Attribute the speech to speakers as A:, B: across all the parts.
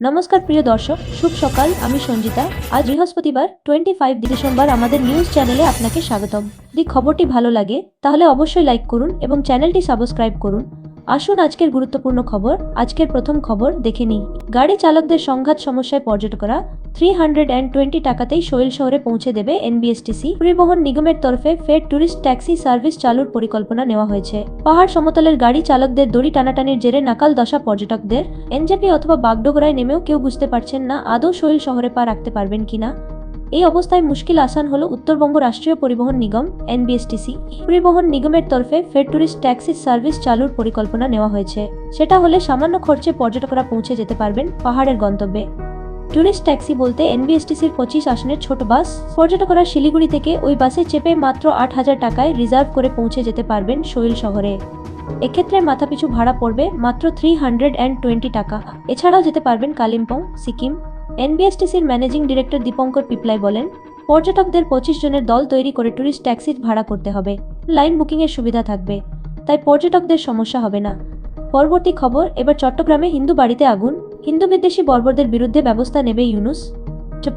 A: নমস্কার, প্রিয় দর্শক। শুভ সকাল, আমি সঞ্জিতা। আজ বৃহস্পতিবার টোয়েন্টি ফাইভ ডিসেম্বর, আমাদের নিউজ চ্যানেলে আপনাকে স্বাগতম। যদি খবরটি ভালো লাগে, তাহলে অবশ্যই লাইক করুন এবং চ্যানেলটি সাবস্ক্রাইব করুন। আসুন আজকের গুরুত্বপূর্ণ খবর, আজকের প্রথম খবর দেখে নিই। গাড়ি চালকদের সংঘাত সমস্যায় পর্যটকরা থ্রি হান্ড্রেড অ্যান্ড টোয়েন্টি টাকাতেই শৈল শহরে পৌঁছে দেবে এনবিএসটিসি পরিবহন নিগমের তরফে ফের ট্যুরিস্ট ট্যাক্সি সার্ভিস চালুর পরিকল্পনা নেওয়া হয়েছে। পাহাড় সমতলের গাড়ি চালকদের দড়ি টানাটানির জেরে নাকাল দশা পর্যটকদের। এনজেপি অথবা বাগডোগরায় নেমেও কেউ বুঝতে পারছেন না আদৌ শৈল শহরে পা রাখতে পারবেন কিনা এই অবস্থায় মুশকিল আসান হলো উত্তরবঙ্গ রাষ্ট্রীয় পরিবহন নিগম এনবিএসটিসি পরিবহন নিগমের তরফে ফের ট্যুরিস্ট ট্যাক্সি সার্ভিস চালুর পরিকল্পনা নেওয়া হয়েছে। সেটা হলে সামান্য খরচে পর্যটকরা পৌঁছে যেতে পারবেন পাহাড়ের গন্তব্যে। ট্যুরিস্ট ট্যাক্সি বলতে এনবিএসটিসির পঁচিশ আসনের ছোট বাস। পর্যটকরা শিলিগুড়ি থেকে ওই বাসে চেপে মাত্র আট হাজার টাকায় রিজার্ভ করে পৌঁছে যেতে পারবেন শৈল শহরে। এক্ষেত্রে মাথাপিছু ভাড়া পড়বে মাত্র থ্রি হান্ড্রেড অ্যান্ড টোয়েন্টি টাকা। এছাড়াও যেতে পারবেন কালিম্পং, সিকিম। এনবিএসটিসির ম্যানেজিং ডিরেক্টর দীপঙ্কর পিপলাই বলেন, পর্যটকদের পঁচিশ জনের দল তৈরি করে ট্যুরিস্ট ট্যাক্সির ভাড়া করতে হবে। লাইন বুকিংয়ের সুবিধা থাকবে। তাই পর্যটকদের সমস্যা হবে না। পরবর্তী খবর, এবার চট্টগ্রামে হিন্দু বাড়িতে আগুন। হিন্দু বিদ্বেষী বর্বরদের বিরুদ্ধে ব্যবস্থা নেবে ইউনুস?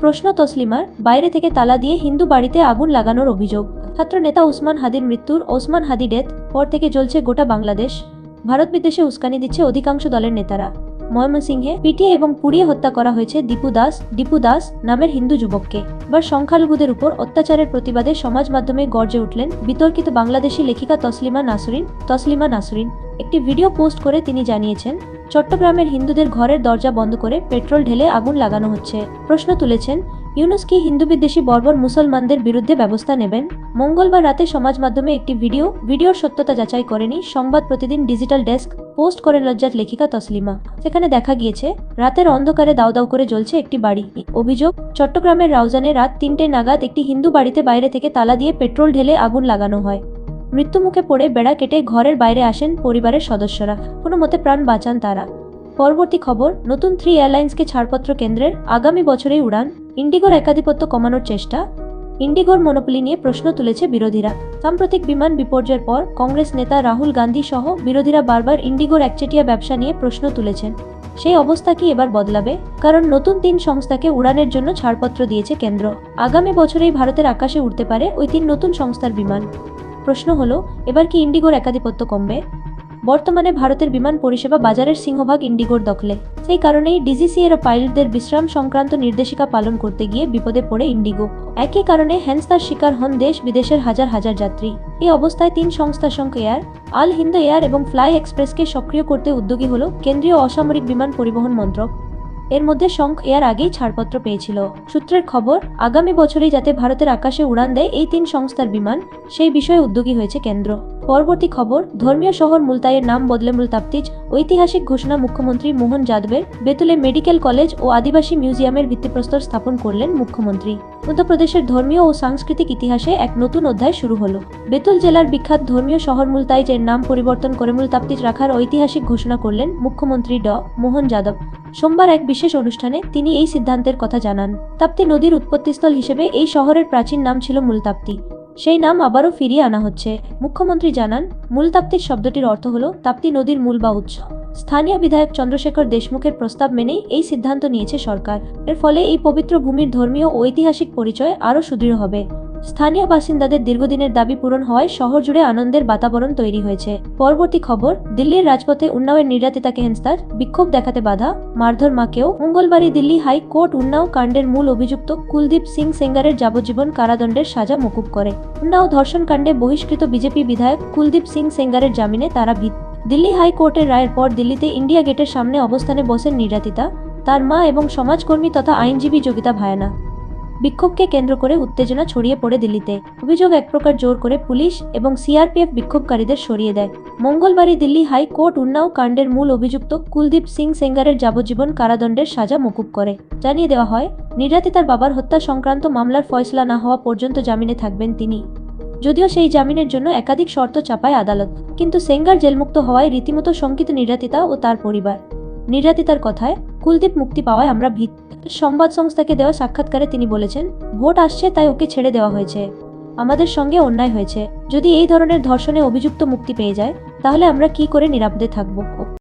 A: প্রশ্ন তসলিমার, বাইরে থেকে তালা দিয়ে হিন্দু বাড়িতে আগুন লাগানোর অভিযোগ। ছাত্র নেতা উসমান হাদির মৃত্যুর ওসমান হাদি ডেথ পর থেকে জ্বলছে গোটা বাংলাদেশ। ভারত বিদ্বেষে উস্কানি দিচ্ছে অধিকাংশ দলের নেতারা। ময়মনসিংহে পিটিয়ে এবং পুড়িয়ে হত্যা করা হয়েছে দীপু দাস দীপু দাস নামের হিন্দু যুবককে। এবার সংখ্যালঘুদের উপর অত্যাচারের প্রতিবাদে সমাজ মাধ্যমে গর্জে উঠলেন বিতর্কিত বাংলাদেশি লেখিকা তসলিমা নাসরিন তসলিমা নাসরিন। একটি ভিডিও পোস্ট করে তিনি জানিয়েছেন, চট্টগ্রামের হিন্দুদের ঘরের দরজা বন্ধ করে পেট্রোল ঢেলে আগুন লাগানো হচ্ছে। প্রশ্ন তুলেছেন, ইউনুস কি হিন্দু বিদ্বেষী বর্বর মুসলমানদের বিরুদ্ধে ব্যবস্থা নেবেন? মঙ্গলবার রাতে সমাজ মাধ্যমে একটি ভিডিও, ভিডিওর সত্যতা যাচাই করেনি সংবাদ প্রতিদিন ডিজিটাল ডেস্ক পোস্ট করে লজ্জাত লেখিকা তসলিমা। সেখানে দেখা গিয়েছে, রাতের অন্ধকারে দাউ দাউ করে জ্বলছে একটি বাড়ি। অভিযোগ, চট্টগ্রামের রাউজানে রাত তিনটে নাগাদ একটি হিন্দু বাড়িতে বাইরে থেকে তালা দিয়ে পেট্রোল ঢেলে আগুন লাগানো হয়। মৃত্যুমুখে পড়ে বেড়া কেটে ঘরের বাইরে আসেন পরিবারের সদস্যরা। কোনো মতে প্রাণ বাঁচান তারা। পরবর্তী খবর, নতুন থ্রি এয়ারলাইন্সকে ছাড়পত্র কেন্দ্রের আগামী বছরেই উড়ান ইন্ডিগোর একাধিপত্য কমানোর চেষ্টা। ইন্ডিগোর মনোপলি নিয়ে প্রশ্ন তুলেছে বিরোধীরা। সাম্প্রতিক বিমান বিপর্যয়ের পর কংগ্রেস নেতা রাহুল গান্ধী সহ বিরোধীরা বারবার ইন্ডিগোর একচেটিয়া ব্যবসা নিয়ে প্রশ্ন তুলেছেন। সেই অবস্থা কি এবার বদলাবে? কারণ নতুন তিন সংস্থাকে উড়ানের জন্য ছাড়পত্র দিয়েছে কেন্দ্র। আগামী বছরেই ভারতের আকাশে উঠতে পারে ওই তিন নতুন সংস্থার বিমান। প্রশ্ন হলো, এবার কি ইন্ডিগোর একাধিপত্য কমবে? বর্তমানে ভারতের বিমান পরিষেবা বাজারের সিংহভাগ ইন্ডিগোর দখলে। সেই কারণেই ডিজিসি এর পাইলটদের বিশ্রাম সংক্রান্ত নির্দেশিকা পালন করতে গিয়ে বিপদে পড়ে ইন্ডিগো। একই কারণে হ্যান্সতার শিকার হন দেশ বিদেশের হাজার হাজার যাত্রী। এই অবস্থায় তিন সংস্থা সঙ্গে এয়ার, আল হিন্দ এয়ার এবং ফ্লাই এক্সপ্রেসকে সক্রিয় করতে উদ্যোগী হল কেন্দ্রীয় অসামরিক বিমান পরিবহন মন্ত্রক। এর মধ্যে শঙ্খ এয়ার আগেই ছাড়পত্র পেয়েছিল। সূত্রের খবর, আগামী বছরেই যাতে ভারতের আকাশে উড়ান দেয় এই তিন সংস্থার বিমান, সেই বিষয়ে উদ্যোগী হয়েছে কেন্দ্র। পরবর্তী খবর, ধর্মীয় শহর মুলতাইয়ের নাম বদলে মুলতাপ্তিজ, ঐতিহাসিক ঘোষণা মুখ্যমন্ত্রী মোহন যাদবের বেতুলে মেডিকেল কলেজ ও আদিবাসী মিউজিয়ামের ভিত্তিপ্রস্তর স্থাপন করলেন মুখ্যমন্ত্রী। মধ্যপ্রদেশের ধর্মীয় ও সাংস্কৃতিক ইতিহাসে এক নতুন অধ্যায় শুরু হলো। বেতুল জেলার বিখ্যাত ধর্মীয় শহর মুলতাইজ এর নাম পরিবর্তন করে মুলতাপ্তিজ রাখার ঐতিহাসিক ঘোষণা করলেন মুখ্যমন্ত্রী ড. মোহন যাদব। সোমবার এক বিশেষ অনুষ্ঠানে তিনি এই সিদ্ধান্তের কথা জানান। তাপ্তি নদীর উৎপত্তিস্থল হিসেবে এই শহরের প্রাচীন নাম ছিল মূলতাপ্তি। সেই নাম আবারও ফিরিয়ে আনা হচ্ছে। মুখ্যমন্ত্রী জানান, মূলতাপ্তির শব্দটির অর্থ হল তাপ্তি নদীর মূল বা উৎস। স্থানীয় বিধায়ক চন্দ্রশেখর দেশমুখের প্রস্তাব মেনেই এই সিদ্ধান্ত নিয়েছে সরকার। এর ফলে এই পবিত্র ভূমির ধর্মীয় ঐতিহাসিক পরিচয় আরও সুদৃঢ় হবে। স্থানীয় বাসিন্দাদের দীর্ঘদিনের দাবি পূরণ হওয়ায় শহর জুড়ে আনন্দের বাতাবরণ তৈরি হয়েছে। পরবর্তী খবর, দিল্লির রাজপথে উন্নাওয়ের নির্যাতিতাকে হেনস্তার বিক্ষোভ দেখাতে বাধা, মারধর মাকেও। মঙ্গলবারই দিল্লি হাই কোর্ট উন্নাও কাণ্ডের মূল অভিযুক্ত কুলদীপ সিং সেঙ্গারের যাবজ্জীবন কারাদণ্ডের সাজা মকুব করে। উন্নাও ধর্ষণ কাণ্ডে বহিষ্কৃত বিজেপি বিধায়ক কুলদীপ সিং সেঙ্গারের জামিনে তারা দিল্লি হাইকোর্টের রায়ের পর দিল্লিতে ইন্ডিয়া গেটের সামনে অবস্থানে বসেন নির্যাতিতা। তার মা এবং সমাজকর্মী তথা আইনজীবী যোগিতা ভায়ানা। বিক্ষোভকে কেন্দ্র করে উত্তেজনা ছড়িয়ে পড়ে দিল্লিতে। অভিযোগ এক প্রকার জোর করে পুলিশ এবং সিআরপিএফ বিক্ষোভকারীদের সরিয়ে দেয়। মঙ্গলবারই দিল্লি হাই কোর্ট উন্নাও কাণ্ডের মূল অভিযুক্ত কুলদীপ সিং সেঙ্গারের যাবজ্জীবন কারাদণ্ডের সাজা মকুব করে। জানিয়ে দেওয়া হয় নির্যাতিতার বাবার হত্যা সংক্রান্ত মামলার ফয়সলা না হওয়া পর্যন্ত জামিনে থাকবেন তিনি। যদিও সেই জামিনের জন্য একাধিক শর্ত চাপায় আদালত, কিন্তু সেঙ্গার জেলমুক্ত হওয়ায় রীতিমতো শঙ্কিত নির্যাতিতা ও তার পরিবার। নির্যাতিতার কথায় কুলদীপ মুক্তি পাওয়ায় আমরা ভিত সংবাদ সংস্থাকে দেওয়া সাক্ষাৎকারে তিনি বলেছেন, ভোট আসছে, তাই ওকে ছেড়ে দেওয়া হয়েছে। আমাদের সঙ্গে অন্যায় হয়েছে। যদি এই ধরনের ধর্ষণে অভিযুক্ত মুক্তি পেয়ে যায়, তাহলে আমরা কি করে নিরাপদে থাকব?